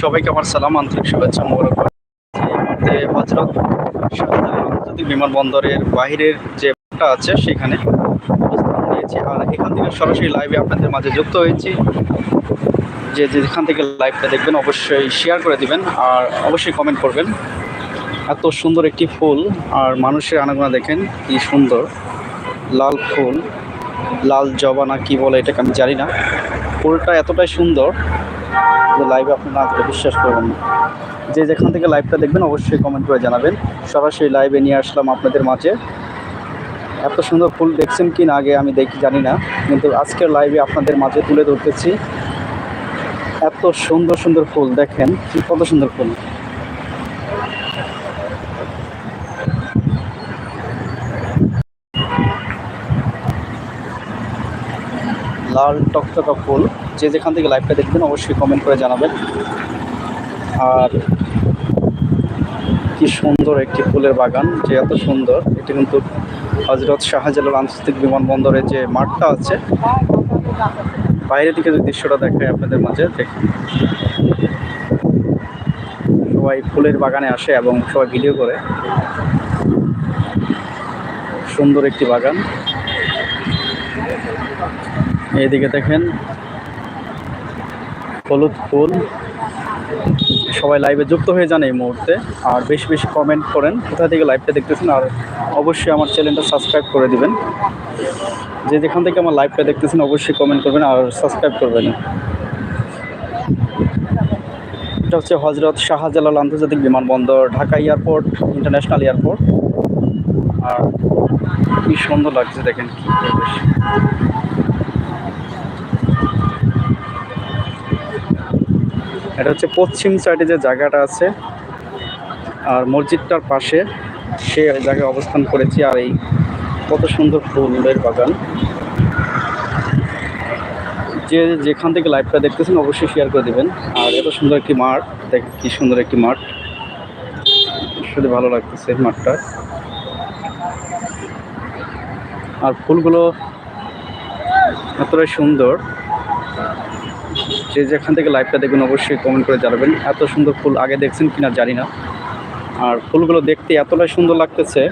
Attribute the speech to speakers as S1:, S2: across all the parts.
S1: সবাইকে আমার সালাম, আন্তরিক শুভেচ্ছা মোবারক হজরত আন্তর্জাতিক বিমানবন্দরের বাহিরের যে আছে, সেখানে আর এখান থেকে সরাসরি লাইভে আপনাদের মাঝে যুক্ত হয়েছি। যে যেখান থেকে লাইভটা দেখবেন, অবশ্যই শেয়ার করে দিবেন আর অবশ্যই কমেন্ট করবেন। এত সুন্দর একটি ফুল আর মানুষের আনাগোনা দেখেন, কি সুন্দর। লাল ফুল, লাল জবা না কি বলে এটাকে আমি জানি না। ফুলটা এতটাই সুন্দর যে লাইভে আপনি না বিশ্বাস করবেন না। যে যেখান থেকে লাইভটা দেখবেন, অবশ্যই কমেন্ট করে জানাবেন। সরাসরি লাইভে নিয়ে আসলাম আপনাদের মাঝে। এত সুন্দর ফুল দেখছেন কি না আগে আমি দেখি, জানি না। কিন্তু আজকের লাইভে আপনাদের মাঝে তুলে ধরতেছি। এত সুন্দর সুন্দর ফুল, দেখেন কত সুন্দর ফুল। লাল টকটকা ফুল। যে যেখান থেকে লাইভটা দেখবেন, অবশ্যই কমেন্ট করে জানাবেন। আর কি সুন্দর একটি ফুলের বাগান, যে এত সুন্দর। এটি কিন্তু হজরত শাহজালাল আন্তর্জাতিক বিমানবন্দরের যে মাঠটা আছে, বাইরে থেকে যে দৃশ্যটা দেখায় আপনাদের মাঝে, দেখুন। সবাই ফুলের বাগানে আসে এবং সবাই ভিডিও করে। সুন্দর একটি বাগান। এইদিকে দেখেন হলুদ ফুল। সবাই লাইভে যুক্ত হয়ে যান এই মুহূর্তে। আর বেশি বেশি কমেন্ট করেন, কোথা থেকে লাইভটা দেখতেছেন, আর অবশ্যই আমার চ্যানেলটা সাবস্ক্রাইব করে দিবেন। যে যেখান থেকে আমার লাইভটা দেখতেছেন, অবশ্যই কমেন্ট করবেন আর সাবস্ক্রাইব করবেন। এটা হচ্ছে হজরত শাহজালাল আন্তর্জাতিক বিমানবন্দর, ঢাকা এয়ারপোর্ট ইন্টারন্যাশনাল এয়ারপোর্ট আর কি সুন্দর লাগছে দেখেন কি পরিবেশ। এটা হচ্ছে পশ্চিম সাইডে যে জায়গাটা আছে, আর মসজিদটার পাশে সে জায়গায় অবস্থান করেছি, আর এই কত সুন্দর ফুলের বাগান। যে যেখান থেকে লাইভটা দেখতেছেন, অবশ্যই শেয়ার করে দিবেন। আর এত সুন্দর একটি মাঠ, দেখ কি সুন্দর একটি মাঠ। শুধু ভালো লাগতেছে মাঠটা। আর ফুলগুলো এতটাই সুন্দর। যে যেখান থেকে লাইভটা দেখবেন অবশ্যই কমেন্ট করে জানাবেন। এত সুন্দর ফুল আগে দেখছেন কিনা জানি না। আর ফুলগুলো দেখতে এতটাই সুন্দর লাগতেছে।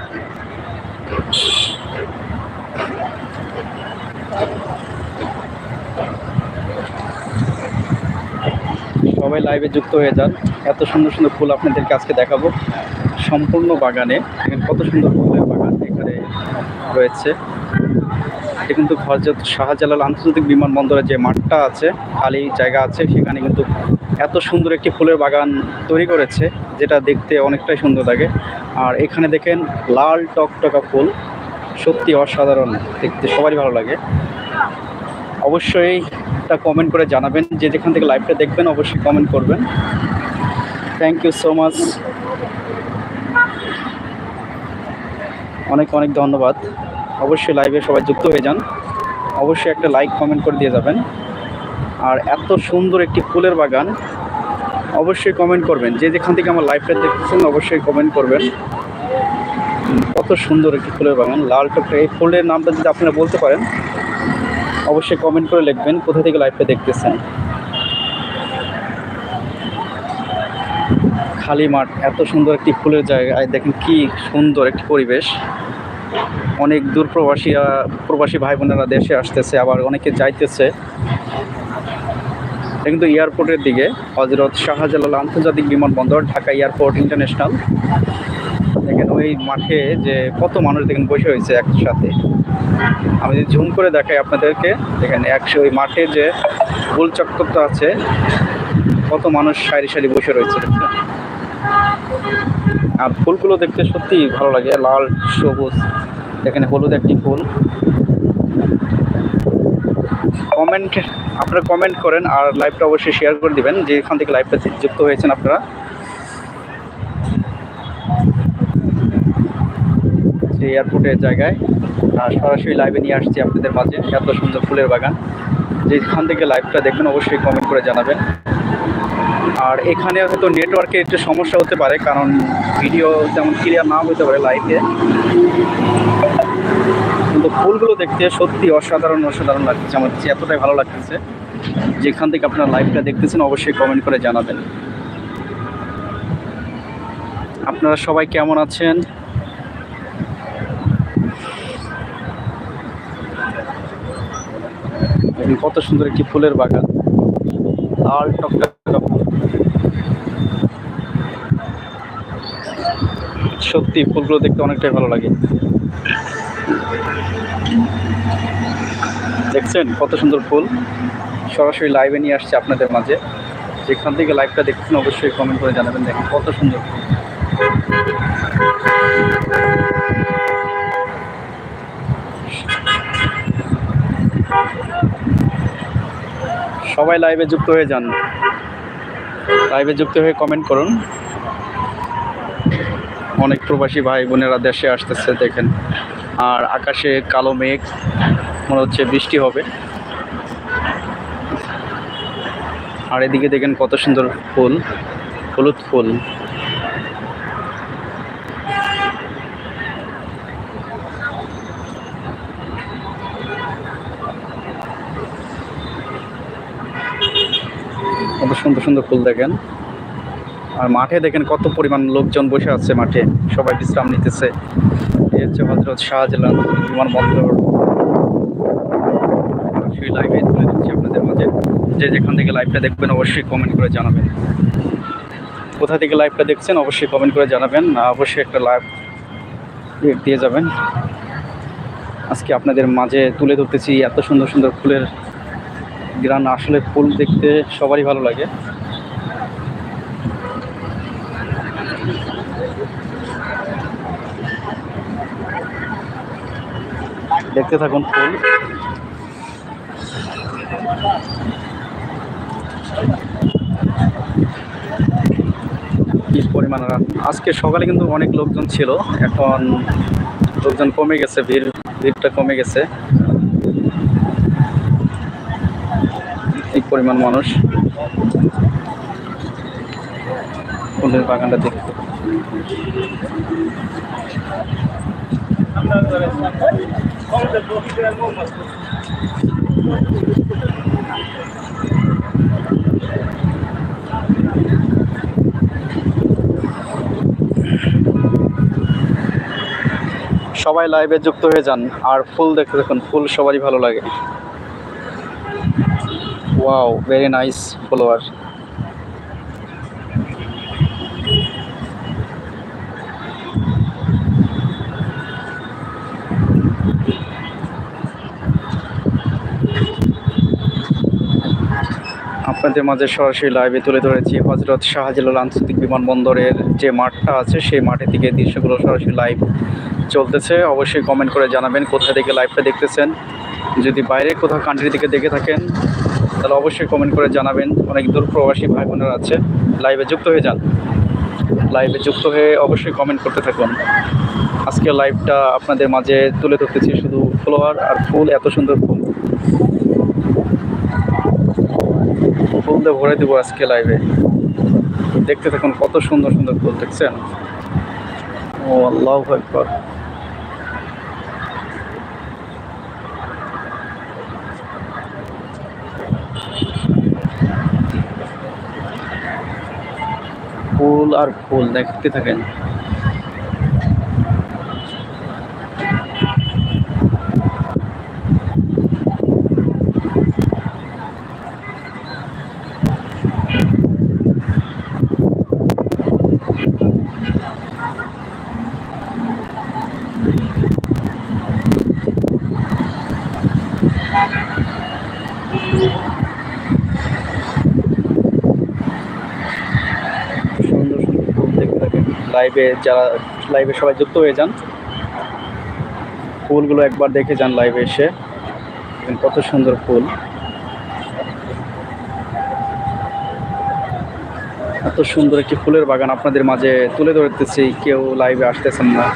S1: সবাই লাইভে যুক্ত হয়ে যান। এত সুন্দর সুন্দর ফুল আপনাদেরকে আজকে দেখাবো। সম্পূর্ণ বাগানে। কত সুন্দর বাগান এখানে রয়েছে। এটা কিন্তু হজরত শাহজালাল আন্তর্জাতিক বিমানবন্দরে যে মাঠটা আছে, খালি জায়গা আছে, সেখানে কিন্তু এত সুন্দর একটি ফুলের বাগান তৈরি করেছে, যেটা দেখতে অনেকটাই সুন্দর লাগে। আর এখানে দেখেন লাল টকটকা ফুল, সত্যি অসাধারণ, দেখতে সবারই ভালো লাগে। অবশ্যই তা কমেন্ট করে জানাবেন, যে যেখান থেকে লাইভটা দেখবেন, অবশ্যই কমেন্ট করবেন। থ্যাংক ইউ সো মাচ অনেক অনেক ধন্যবাদ। অবশ্যই লাইভে সবাই যুক্ত হয়ে যান। অবশ্যই একটা লাইক কমেন্ট করে দিয়ে যাবেন। আর এত সুন্দর একটি ফুলের বাগান, অবশ্যই কমেন্ট করবেন। যে যেখান থেকে আমার লাইভটা দেখতেছেন, অবশ্যই কমেন্ট করবেন। কত সুন্দর একটি ফুলের বাগান, লাল টকটা এই ফুলের নামটা যদি আপনারা বলতে পারেন, অবশ্যই কমেন্ট করে লিখবেন কোথা থেকে লাইভটা দেখতেছেন। খালি মাঠ, এত সুন্দর একটি ফুলের জায়গায়। দেখেন কি সুন্দর একটি পরিবেশ। অনেক দূর প্রবাসীরা প্রবাসী ভাই বোনেরা দেশে আসতেছে, আবার অনেকে যাইতেছে। কিন্তু এয়ারপোর্টের দিকে হজরত শাহজালাল আন্তর্জাতিক বিমানবন্দর, ঢাকা এয়ারপোর্ট ইন্টারন্যাশনাল। দেখেন ওই মাঠে যে কত মানুষ দেখেন বসে হয়েছে একসাথে। আমি যদি ঝুম করে দেখাই আপনাদেরকে, দেখেন একশো ওই মাঠে যে গোল চক্করটা আছে, কত মানুষ সারি সারি বসে রয়েছে? আর ফুলগুলো দেখতে সত্যি ভালো লাগে, লাল, সবুজ, এখানে হলুদ একটি ফুল। কমেন্ট আপনারা কমেন্ট করেন আর লাইভটা অবশ্যই শেয়ার করে দিবেন, যে এখান থেকে লাইভটা যুক্ত হয়েছেন আপনারা। যে এয়ারপোর্টের জায়গায়, আর সরাসরি লাইভে নিয়ে আসছি আপনাদের মাঝে, এত সুন্দর ফুলের বাগান। যেখান থেকে লাইভটা দেখবেন, অবশ্যই কমেন্ট করে জানাবেন। আর এখানে হয়তো নেটওয়ার্কের একটু সমস্যা হতে পারে, কারণ ভিডিও তেমন ক্লিয়ার না হতে পারে লাইভে কিন্তু ফুলগুলো দেখতে সত্যি অসাধারণ অসাধারণ লাগছে আমার এতটাই ভালো লাগতেছে। যেখান থেকে আপনারা লাইভটা দেখতেছেন, অবশ্যই কমেন্ট করে জানাবেন। আপনারা সবাই কেমন আছেন? কত সুন্দর একটি ফুলের বাগান। লাল টকটকা ফুল সত্যি ফুলগুলো দেখতে অনেকটাই ভালো লাগে। দেখছেন কত সুন্দর ফুল? সরাসরি লাইভে নিয়ে আসছে আপনাদের মাঝে। যেখান থেকে লাইভটা দেখছেন অবশ্যই কমেন্ট করে জানাবেন, দেখেন কত সুন্দর ফুল। সবাই লাইভে যুক্ত হয়ে যান। লাইভে যুক্ত হয়ে কমেন্ট করুন। অনেক প্রবাসী ভাই বোনেরা দেশে আসতেছে, দেখেন। আর আকাশে কালো মেঘ, মনে হচ্ছে বৃষ্টি হবে। আর এদিকে দেখেন কত সুন্দর ফুল, হলুদ ফুল। কত সুন্দর সুন্দর ফুল দেখেন। আর মাঠে দেখেন কত পরিমাণ লোকজন বসে আছে মাঠে। সবাই বিশ্রাম নিতেছে। এই হচ্ছে হজরত শাহজালাল বিমানবন্দর। সেই লাইভে তুলে দিচ্ছি আপনাদের মাঝে। যে যেখান থেকে লাইভটা দেখবেন অবশ্যই কমেন্ট করে জানাবেন। কোথা থেকে লাইভটা দেখছেন অবশ্যই কমেন্ট করে জানাবেন। অবশ্যই একটা লাইভ দিয়ে যাবেন। আজকে আপনাদের মাঝে তুলে ধরতেছি এত সুন্দর সুন্দর ফুলের। গ্রান আসলে ফুল দেখতে সবারই ভালো লাগে। দেখতে থাকুন। ফুল পরিমাণ আজকে সকালে কিন্তু অনেক লোকজন ছিল। এখন লোকজন কমে গেছে, ভিড়, ভিড়টা কমে গেছে। পরিমাণ মানুষ। ফুলের বাগানটা দেখতে। সবাই লাইভে যুক্ত হয়ে যান, আর ফুল দেখতে দেখুন, ফুল সবারই ভালো লাগে। ওয়াও ভেরি নাইস ফলোয়ার আপনাদের মাঝে সরাসরি লাইভে তুলে ধরেছি হজরত শাহজালাল আন্তর্জাতিক বিমানবন্দরের যে মাঠটা আছে, সেই মাঠে থেকে দৃশ্যগুলো সরাসরি লাইভ চলতেছে। অবশ্যই কমেন্ট করে জানাবেন কোথা থেকে লাইভটা দেখতেছেন। যদি বাইরে কোথাও কান্ট্রি থেকে দেখে থাকেন, তাহলে অবশ্যই কমেন্ট করে জানাবেন। অনেক দূর প্রবাসী ভাই বোনেরা আছে। লাইভে যুক্ত হয়ে যান। লাইভে যুক্ত হয়ে অবশ্যই কমেন্ট করতে থাকুন। আজকে লাইভটা আপনাদের মাঝে তুলে ধরতেছি শুধু ফ্লোয়ার আর ফুল এত সুন্দর ফুল। ফুল ভরে দেবো আজকে লাইভে দেখতে থাকুন কত সুন্দর সুন্দর ফুল, দেখছেন? ও আল্লাহ একবার ফুল আর ফুল দেখতে থাকেন সুন্দর সুন্দর ফুল দেখতে থাকেন লাইভে যারা লাইভে সবাই যুক্ত হয়ে যান। ফুলগুলো একবার দেখে যান লাইভে এসে। কত সুন্দর ফুল। এত সুন্দর একটি ফুলের বাগান আপনাদের মাঝে তুলে ধরতেছি, কেউ লাইভে আসতেছেন না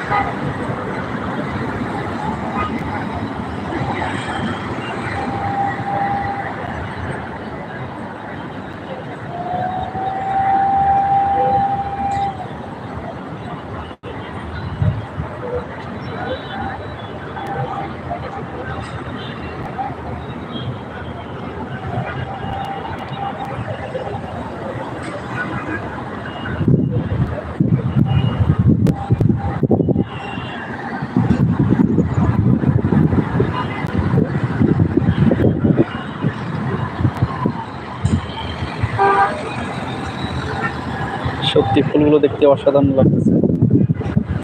S1: সত্যি ফুলগুলো দেখতে অসাধারণ লাগতেছে।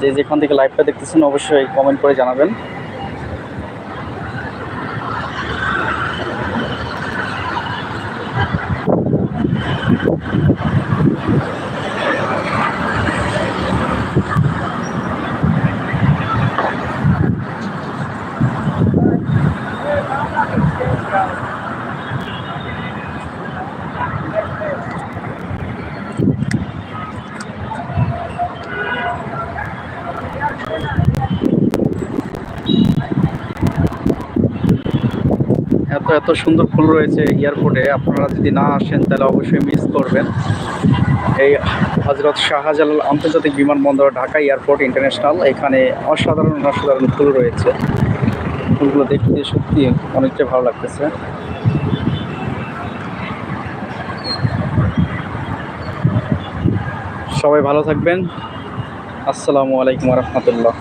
S1: যে যেখান থেকে লাইভটা দেখতেছেন অবশ্যই কমেন্ট করে জানাবেন। এত সুন্দর ফুল রয়েছে এয়ারপোর্টে। আপনারা যদি না আসেন, তাহলে অবশ্যই মিস করবেন। এই হজরত শাহজালাল আন্তর্জাতিক বিমানবন্দর ঢাকা এয়ারপোর্ট ইন্টারন্যাশনাল, এখানে অসাধারণ অসাধারণ ফুল রয়েছে। ফুলগুলো দেখতে সত্যি অনেকটা ভালো লাগতেছে। সবাই ভালো থাকবেন। আসসালামু আলাইকুম রহমতুল্লাহ।